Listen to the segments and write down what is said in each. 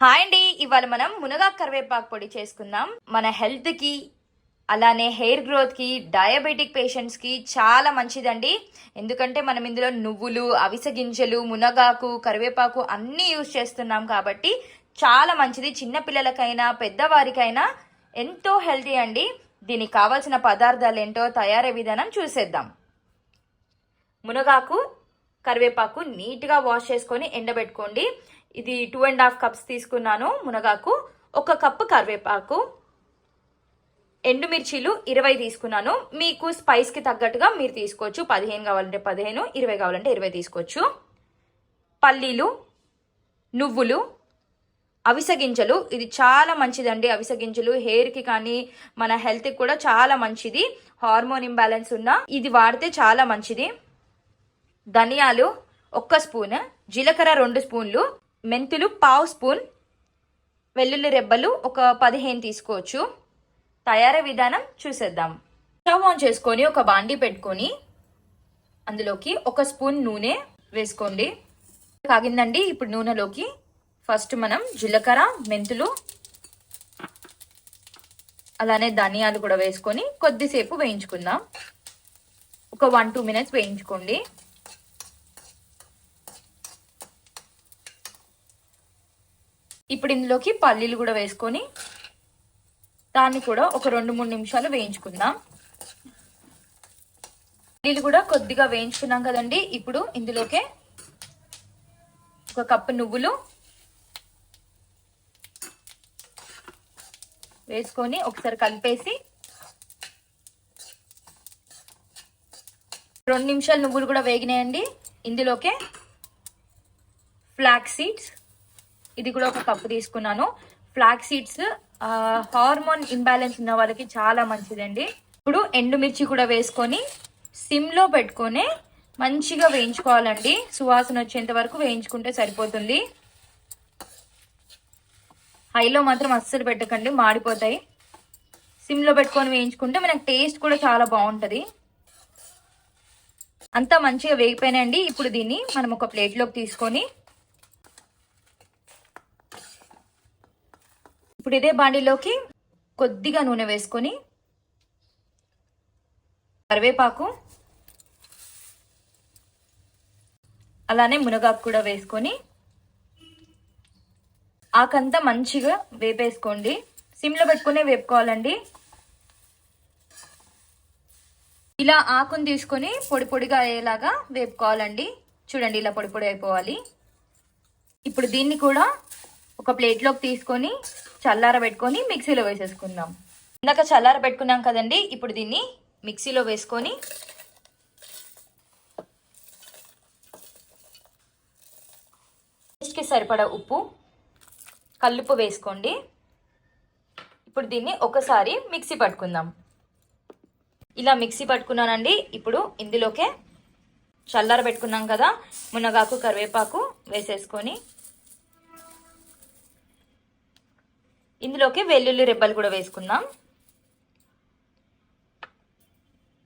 Hi అండి. ఇవాళ మనం మునగా కరివేపాకు పొడి చేసుకుందాం. మన హెల్త్కి అలానే హెయిర్ గ్రోత్కి డయాబెటిక్ పేషెంట్స్కి చాలా మంచిదండి. ఎందుకంటే మనం ఇందులో నువ్వులు అవిసె గింజలు మునగాకు కరివేపాకు అన్నీ యూజ్ చేస్తున్నాం కాబట్టి చాలా మంచిది. చిన్న పిల్లలకైనా పెద్దవారికైనా ఎంతో హెల్తీ అండి. దీనికి కావాల్సిన పదార్థాలు ఏంటో తయారీ విధానం చూసేద్దాం. మునగాకు కరివేపాకు నీట్గా వాష్ చేసుకొని ఎండబెట్టుకోండి. ఇది టూ అండ్ హాఫ్ కప్స్ తీసుకున్నాను మునగాకు ఒక కప్పు కరివేపాకు ఎండుమిర్చీలు ఇరవై తీసుకున్నాను. మీకు స్పైస్కి తగ్గట్టుగా మీరు తీసుకోవచ్చు. పదిహేను కావాలంటే పదిహేను ఇరవై కావాలంటే ఇరవై తీసుకోవచ్చు. పల్లీలు నువ్వులు అవిసె గింజలు. ఇది చాలా మంచిదండి. అవిసె గింజలు హెయిర్కి కానీ మన హెల్త్కి కూడా చాలా మంచిది. హార్మోన్ ఇంబ్యాలెన్స్ ఉన్న ఇది వాడితే చాలా మంచిది. ధనియాలు ఒక్క స్పూన్ జీలకర్ర రెండు స్పూన్లు మెంతులు పావు స్పూన్ వెల్లుల్లి రెబ్బలు ఒక పదిహేను తీసుకోవచ్చు. తయారీ విధానం చూసేద్దాం. స్టవ్ ఆన్ చేసుకొని ఒక బాండి పెట్టుకొని అందులోకి ఒక స్పూన్ నూనె వేసుకోండి. కాగిందండి ఇప్పుడు నూనెలోకి ఫస్ట్ మనం జీలకర్ర మెంతులు అలానే ధనియాలు కూడా వేసుకొని కొద్దిసేపు వేయించుకుందాం. ఒక వన్ టూ మినిట్స్ వేయించుకోండి. ఇప్పుడు ఇందులోకి పల్లీలు కూడా వేసుకొని దాన్ని కూడా ఒక రెండు మూడు నిమిషాలు వేయించుకుందాం. పల్లీలు కూడా కొద్దిగా వేయించుకున్నాం కదండి. ఇప్పుడు ఇందులోకే ఒక కప్పు నువ్వులు వేసుకొని ఒకసారి కలిపేసి రెండు నిమిషాలు నువ్వులు కూడా వేగినాయండి. ఇందులోకే ఫ్లాక్ సీడ్స్ ఇది కూడా ఒక కప్పు తీసుకున్నాను. ఫ్లాక్ సీడ్స్ హార్మోన్ ఇంబ్యాలెన్స్ ఉన్న వాళ్ళకి చాలా మంచిదండి. ఇప్పుడు ఎండుమిర్చి కూడా వేసుకొని సిమ్లో పెట్టుకొని మంచిగా వేయించుకోవాలండి. సువాసన వచ్చేంత వరకు వేయించుకుంటే సరిపోతుంది. హైలో మాత్రం అస్సలు పెట్టకండి మాడిపోతాయి. సిమ్లో పెట్టుకొని వేయించుకుంటే మనకు టేస్ట్ కూడా చాలా బాగుంటుంది. అంతా మంచిగా వేగిపోయినాయండి. ఇప్పుడు దీన్ని మనం ఒక ప్లేట్లోకి తీసుకొని ఇప్పుడు ఇదే బాండీలోకి కొద్దిగా నూనె వేసుకొని కరివేపాకు అలానే మునగాకు కూడా వేసుకొని ఆకంతా మంచిగా వేపేసుకోండి. సిమ్లో పెట్టుకునే వేపుకోవాలండి. ఇలా ఆకును తీసుకొని పొడి పొడిగా అయ్యేలాగా వేపుకోవాలండి. చూడండి ఇలా పొడి పొడి అయిపోవాలి. ఇప్పుడు దీన్ని కూడా ఒక ప్లేట్లోకి తీసుకొని చల్లార పెట్టుకొని మిక్సీలో వేసేసుకుందాం. ఇందాక చల్లార పెట్టుకున్నాం కదండి ఇప్పుడు దీన్ని మిక్సీలో వేసుకొని టేస్ట్కి సరిపడా ఉప్పు కల్లుపు వేసుకోండి. ఇప్పుడు దీన్ని ఒకసారి మిక్సీ పట్టుకుందాం. ఇలా మిక్సీ పట్టుకున్నానండి ఇప్పుడు ఇందులోకే చల్లార పెట్టుకున్నాం కదా మునగాకు కరివేపాకు వేసేసుకొని ఇందులోకి వెల్లుల్లి రెబ్బలు కూడా వేసుకుందాం.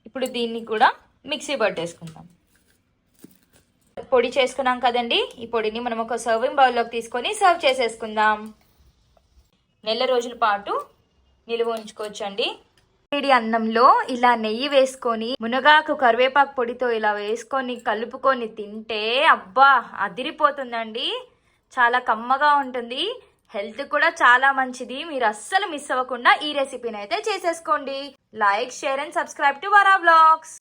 ఇప్పుడు దీన్ని కూడా మిక్సీ పట్టేసుకుందాం పొడి చేసుకున్నాం కదండి. ఈ పొడిని మనం ఒక సర్వింగ్ బౌల్లోకి తీసుకొని సర్వ్ చేసేసుకుందాం. నెల రోజుల పాటు నిలువ ఉంచుకోవచ్చండి. వేడి అన్నంలో ఇలా నెయ్యి వేసుకొని మునగాకు కరివేపాకు పొడితో ఇలా వేసుకొని కలుపుకొని తింటే అబ్బా అదిరిపోతుందండి. చాలా కమ్మగా ఉంటుంది. హెల్త్ కూడా చాలా మంచిది. మీరు అస్సలు మిస్ అవ్వకుండా ఈ రెసిపీని అయితే చేసేసుకోండి. Like share and subscribe to Vara blogs.